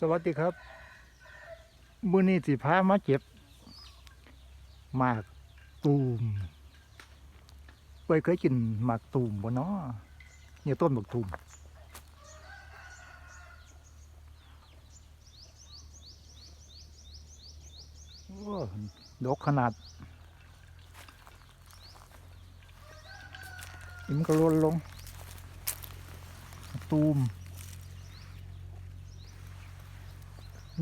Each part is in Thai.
สวัสดีครับมื้อนี้สิพามาเก็บหมากตูมเป้ยเคยกินหมากตูมบ่เนาะเนี่ยต้นหมากตูมโอ้ดกขนาดอิมก็หล่นลงตูม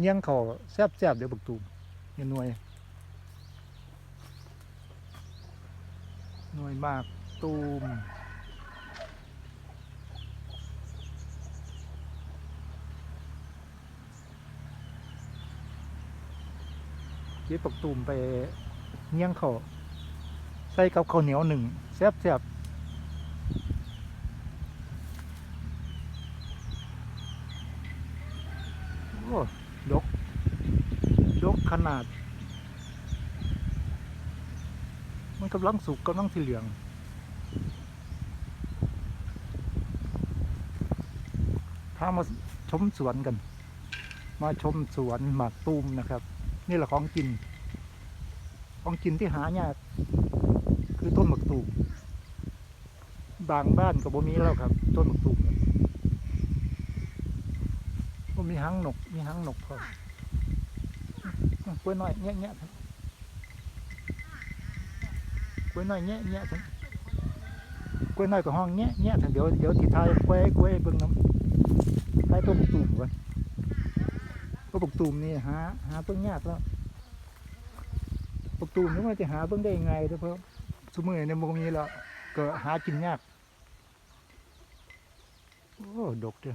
เงี้ยงเขาแซบแซบๆเดี๋ยวบักตูมเงี้ยหน่วยหน่วยมากตูมเก็บบักตูมไปเงี้ยงเขาใส่กับข้าวเหนียวหนึ่งแซบแซบๆโอ้ ดก ดก ขนาด มันกำลังสุกกำลังที่เหลืองพามาชมสวนกัน มาชมสวนหมากตูมนะครับ นี่แหละของกิน ของกินที่หายากคือต้นหมากตูมบางบ้านก็บ่มีแล้วครับ ต้นหมากตูมบ่มีหางนก มีหางนกพร้อม กล้วยหน้อยแงะแงะครับกล้วยหน้อยแงะแงะครับกล้วยหน้อยกับห้องแงะแงะครับเดี๋ยวเดี๋ยวที่ทายกล้วยกล้วยเบิ่งน้ำทายต้นบุกตูมก่อนต้นบุกตูมนี่หาหาเบิ่งยากแล้วบุกตูมนี่มันจะหาเบิ่งได้ยังไงเด้อเพราะสมัยเนี่ยมันก็มีแล้วก็หากินยาก โอ้ ดกเด้อ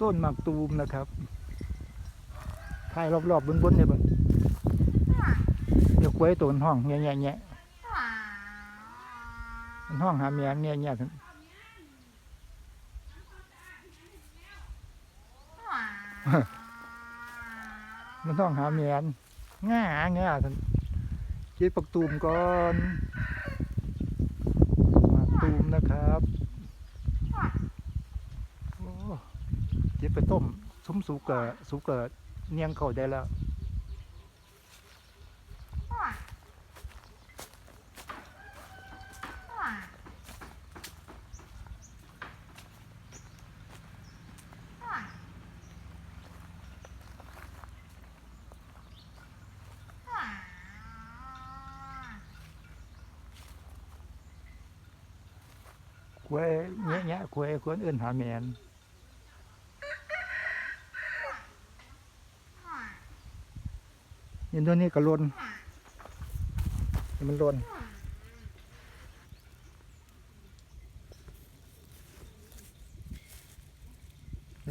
ต้นหมากตูมนะครับถ่ายรอบๆบนๆเนี่ยเบิ่งเดี๋ยวกล้วยตัวมันห้องแง่ๆแง่มันห้องหาเมียแง่ๆครับมันห้องหาเมียนง่าง่าท่านคิดปักตูมก่อนหมากตูมนะครับโอ้ เก็บไปต้มซุ้มสุกเกอสุกเกอเนียงเขาได้แล้วกล้วยแงะแงะกล้ยกล้วยเอื่นหาแมน ยันตัวนี้ก็ลนนี่มันลน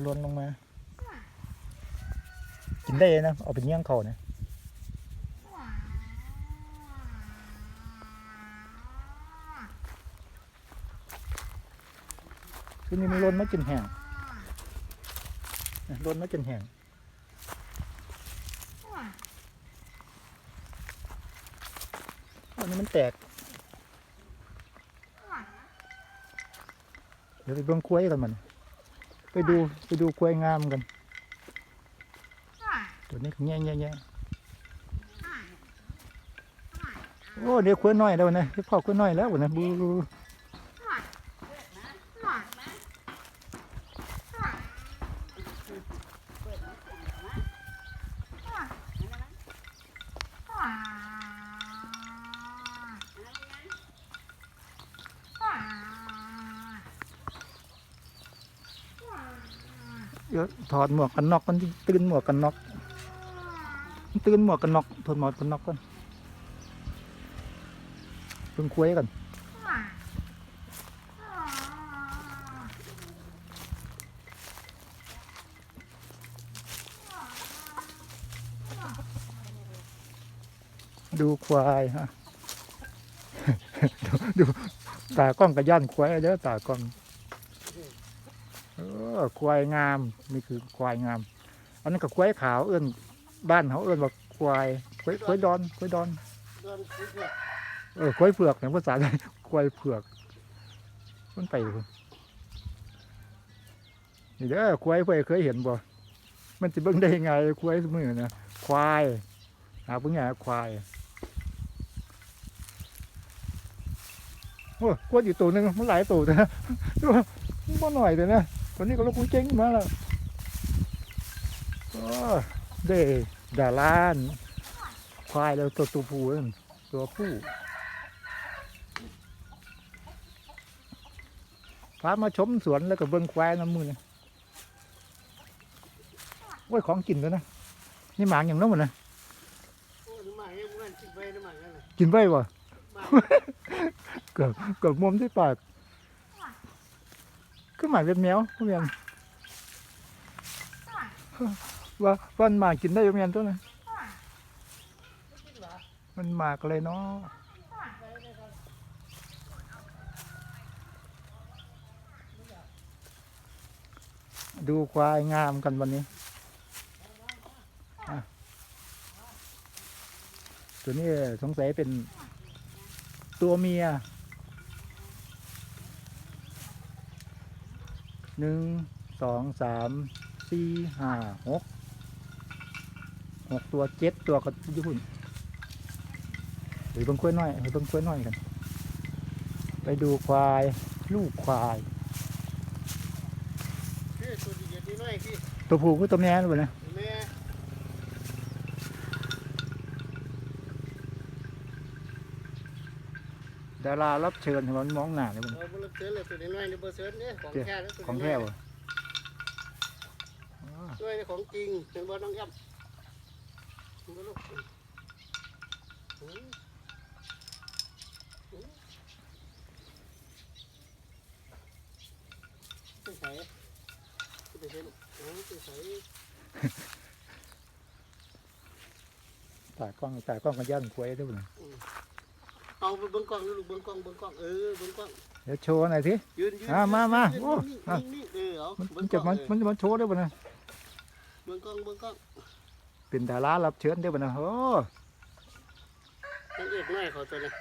ลนลงมา กินได้นะ เอาไปเงี้ยงเขาเนี่ยทีนี้มันลนมาจนแห้งนะลนมาจนแห้ง นนี้มันแตก เดี๋ยวไปเบิ่งกล้วยกันมัน ไปดูไปดูกล้วยงามกัน ตัวนี้แง่แง่แง่โอ้เดี๋ยวกล้วยน้อยแล้วนะเดี๋ยวพ่อกล้วยน้อยแล้วนะบูบูเดี๋ยวถอดหมวกกันน็อกมันตื่นหมวกกันน็อกตื่นหมวกกันน็อกถอดหมวกกันน็อกก่อนเบิ่งกล้ยกันดูควายฮะ ดูตากล้องกับย่านควายเด้อตากล้อง ออควายงามนี่คือควายงาม อันนั้นก็ควายขาวเอื้อนบ้านเขาเอื้อนว่าควายควายควายดอนควายดอนเดินคุกเนี่ยเออควายเผือกในภาษาไทยควายเผือกมันไปเลยนี่เด้อควายเพื่อเคยเห็นบ่ มันจะเบิ่งได้ยังไงควายสมือนะควายหาเพิ่งไงควายโอ้ยกวดอยู่ตัวหนึงมันหลายตัวนะดูว่ามันบ่หน่อยเลยนะตั วนี้ก็ลูกกุ้งเจ๊งมาแล้วก็ได้ดาล้านควายแล้วตัวตัวผู้นั่นตัวผู้พามาชมสวนแล้วก็เบิ่งควายน้ำมือนะโอ้ยของกินตัวนะ นี่หมางอย่างนั้นหมดนะโอ้ยหมาเนี่ยมันกินไปน้ำหมากันน่ะกินไปบ่หมาเกือบเกือบมุมที่ปาก คือหมาเป็นแมวพ่อเมียนว่าวันหมากินได้พ่อเมียนตัวนะมันหมากอะไรเนาะดูควายงามกันวันนี้อะตัวนี้สงสัยเป็นตัวเมีย หนึ่งสองสามสี่ห้าหกหกตัวเจ็ดตัวก็ญี่ปุ่นหรือเบิ่งกล้วยน้อยหรือเบิ่งกล้วยน้อยกัน ไปดูควายลูกควายพี่ตัวดีเด็ดนี่น้อยพี่ตัวผู้ก็ตัวแม่ด้วยนะ แม่ ดารารับเชิญเห็นมันมองหน้าเลยมันเอาบุรุษเสือเลยตัวนี้น้อยนี่เบอร์เสือเนี่ยของแท้แล้วตัวของนี้แท้น้อยบ่อ๋อน้อยนี่ของจริงเป็นบอลน้องย่ำเป็นบอลลูกอืมอืมเป็นไสเป็นไสลูกอ๋อเป็นไสตากล้องตากล้องกันย่านควายด้วยนะ เอาไปเบิ้งกล้องดูลูกเบิ้งกล้องเบิ้งกล้องเออเบิ้งกล้องเดี๋ยวโชว์หน่อยสิ ยืนยืนอะมามายืนโอ้ นิ่งอะนิ่งนิ่งเออเอามันเบิ้มันงกจะล้องมันเออมันจะมาโชว์ด้วยบ่นะเบิ้งกล้องเบิ้งกล้องเป็นดารารับเชิญด้วยบ่นะโอ้นางเอกน้อยเขาตัวนี้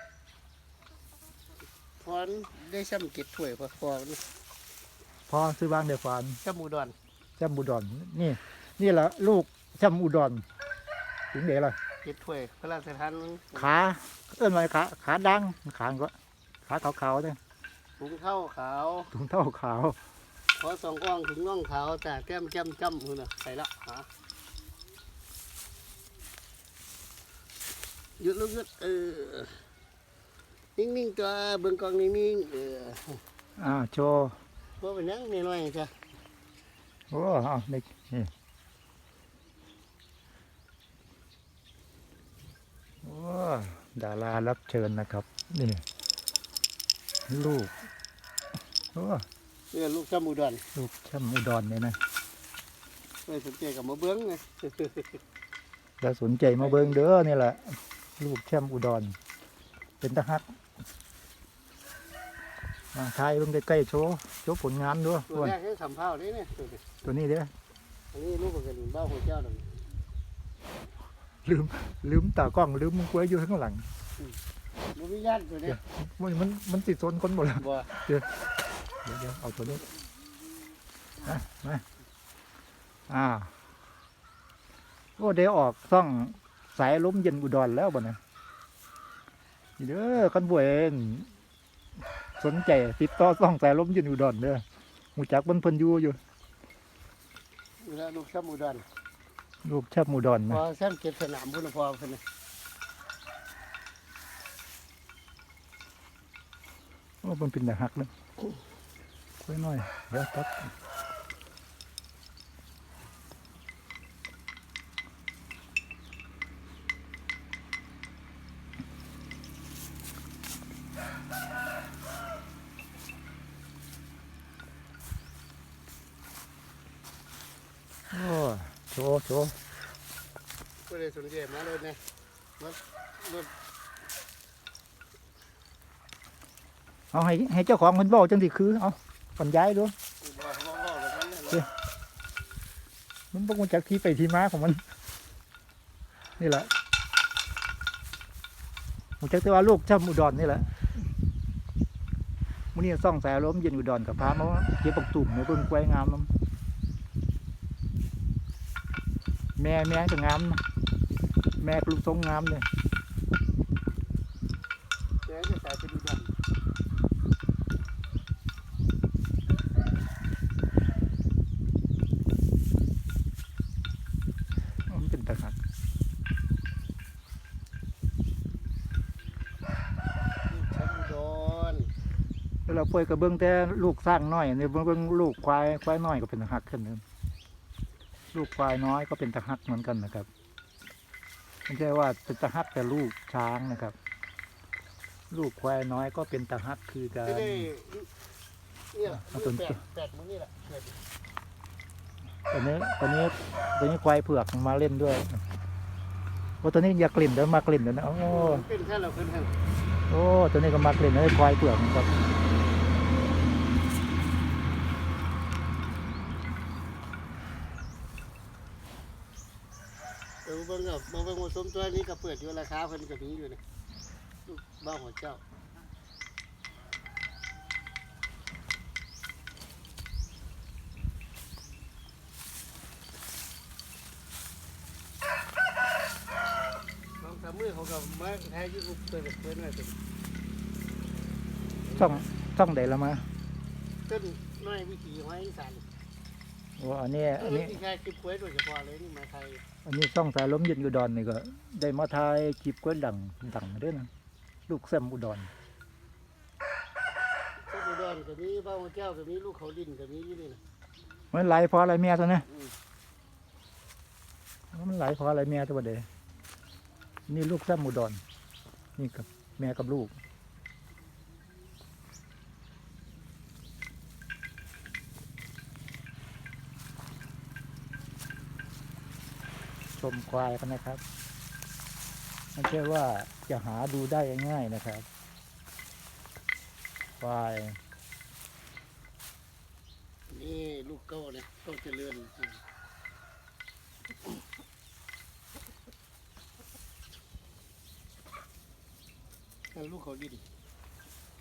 พรได้ซ้ำเก็ดถ้วยพอพอนี่พอซื้อบ้างเดี๋ยวฟานจมูดอนจำอุดรนี่ นี่แหละลูกจำอุดรถึงเดี๋ยวล่ะ เก็ดถ้วยพระราชทานขาเอื้อนไว้ขาขาดังขาก็ขาขาวๆเนี่ยถุงเท้าขาวถุงเท้าขาวขอสองอ่องถึงน่องขาวแต่แก้มแก้มจ้ำหุ่นน่ะใส่ละหาหยุดลูกหยุดเออนิ่งๆตัวเบิ้งกล้องนิ่งๆเอออ่าโชว์เพราะเป็นหยังน้อยๆจ้ะโอ้เอานี่นี่โอ้ ดารารับเชิญนะครับ นี่ ลูกโอ้นี่ลูกจมูดอนลูกจำอุดรเนี่ยนะไม่สนใจกับมาเบิ้งไงถ้าสนใจมาเบิ่งเด้อนี่แหละ ลูกแชมป์อุดร เป็นทหารมาทายเบิ่งใกล้ๆโชว์โชว์ผลงานด้วยตัวแรกให้สัมภาษณ์นี่เนี่ยตัวนี้ตัวนี้เด้ออันนี้ลูกกันบ้าหัวเจ้าดอก ลืมลืมตากล้องลืมมึงกล้วยอยู่ข้างหลังบ่มีญาติตัวนี้มันมันมันติดโซนคนหมดแล้วบ่เดี๋ยวเดี๋ยวเอาตัวนี้มามาอ่าโอ้เดี๋ยวออกซ่องสายลมเย็นอุดรแล้วบ่เนี่ยนี่เด้อคันบวยเอ็นสนใจติดต่อซ่องสายลมเย็นอุดรเด้อหูจักเพิ่นเพิ่นอยู่อยู่แล้วลูกซ้ำอุดร ลูกแชบอุดรพนะอแซมเก็บสนามพุ่นพอเพิ่นน่ะโอ้มันเป็นแต่หักเลยค่อยน้อยเดี๋ยวตัดโอ้ โชว์โชว์บ่ได้สนใจมาเลยนะรถรถเอาให้ให้เจ้าของคนบอกจังสิคือ เอาปัญญายดูบ่บ่บ่แบบนั้นน่ะเนาะมันบอกมาจากที่ไปที่มาของมัน นี่แหละผมจักแต่ว่าลูกช่ำอุดรนี่แหละมื้อนี้ซ่องสายลมเย็นอุดรกับพามาเก็บปักตุ่มในเบิ่งกล้วยงามน้ แม่แม่ก็งามนะแม่ก็ลูกทรงงามเลยแม่จะสายไปดูดอนมันเป็นตะหักชันดอนแล้วเราป่วยกับเบิ้งแต่ลูกสร้างน้อยเนี่ยเบิ้งเบิ้งลูกควายควายน้อยก็เป็นตะหักขึ้นนึง ลูกควายน้อยก็เป็นตะหักเหมือนกันนะครับไม่ใช่ว่าเป็นตะหักแต่ลูกช้างนะครับ ลูกควายน้อยก็เป็นตะหักคือกัไม่นได้เนี่ยเอาตัวแปดแปดมื้อนี่แหละเกิดตอนนี้ตอนนี้ตอนนี้ควายเผือกมาเล่นด้วยโอ้ตัวนี้อยากกลิ่นเดี๋ยวมากลิ่นเดี๋ยวนะโอ้เป็นแค่เราเพิ่นแค่โอ้ตัวนี้ก็มากลิ่นเลยควายเผือกนะครับ เออเบิ่งกับมาเบิ่งหมดสมตัวนี้ก็เปิดอยู่ราคาเพิ่นก็มีอยู่นี่ลูกบ้าหัวเจ้าลองทำมือเขากับมาแท้ยี่อุบเปิดเปิดหน่อยเป็นช่องช่องใดละมาต้นน้อยวิถีไม้อีสาน โอ้อันนี้เออันอนี้ที่แค่คลิปไว้โดยเฉพาะเลยนี่มาไทยอันนี้ช่องสายล้มเย็นอุดรนี่ก็ ได้มาทายคลิปกล้วยดังดังมาด้วยนะลูกแซมอุดรต้นอุดรก็มีบ้าหัวเจ้าก็มีลูกเขาดินก็มีอยู่นี่นะมันไหลเพราะอะไรแม่ตัวนี้อืมมันไหลเพราะอะไรแม่ตัวเดนี่ลูกแซมอุดรนี่กับแม่กับลูก มควายกันนะครับ ไม่ใช่ว่าจะหาดูได้ง่ายๆนะครับ ควาย นี่ลูกเก้าเนี่ยเก้าเจริญอืมแล้วลูกเขาดิน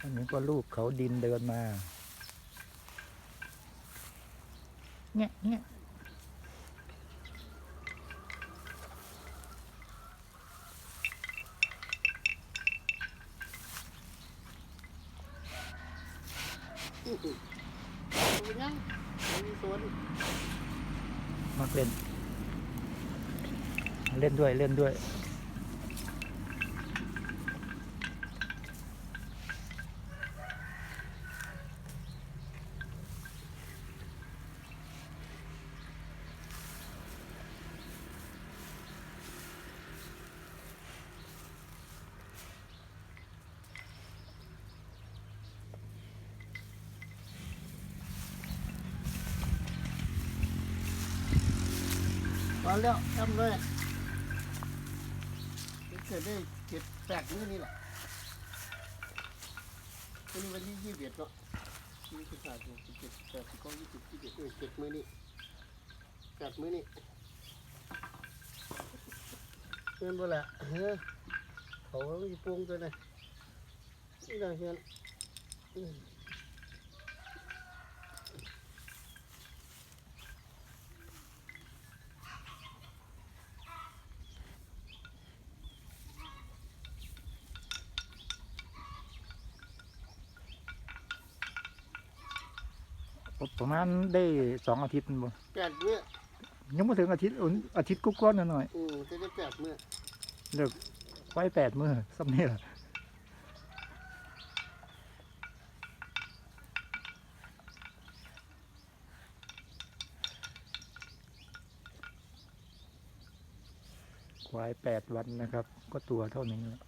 อันนี้ก็ลูกเขาดินเดินมา เนี่ยเนี่ย อื้อหือเอาไปยังเอาไปสวนมาเล่น เล่นด้วยเล่นด้วย อนแล้วทำเลยเกิดได้เจ็ดแปดมื้อนี่แหละวันนี้วันที่ยี่สิบเอ็ดเนาะยี่สิบแปดยี่สิบเจ็ดแปดสิบเก้ายี่สิบยี่สิบเอ็ดเอเจ็ดมื้อนี่แปดมื้อนี่เงินบ่ละเฮ้ยเขาเขามีปรุงตัวไหนนี่เราเห็น ประมาณได้สองอาทิตย์บ่แปดมื้อยังไม่ถึงอาทิตย์อุ่นอาทิตย์กุ๊กก้อนหน่อยอืมจะได้แปดมื้อๆเลิกไว้แปดมือสักนี่แหละควายแปดวันนะครับ ก็ตัวเท่านี้แหละ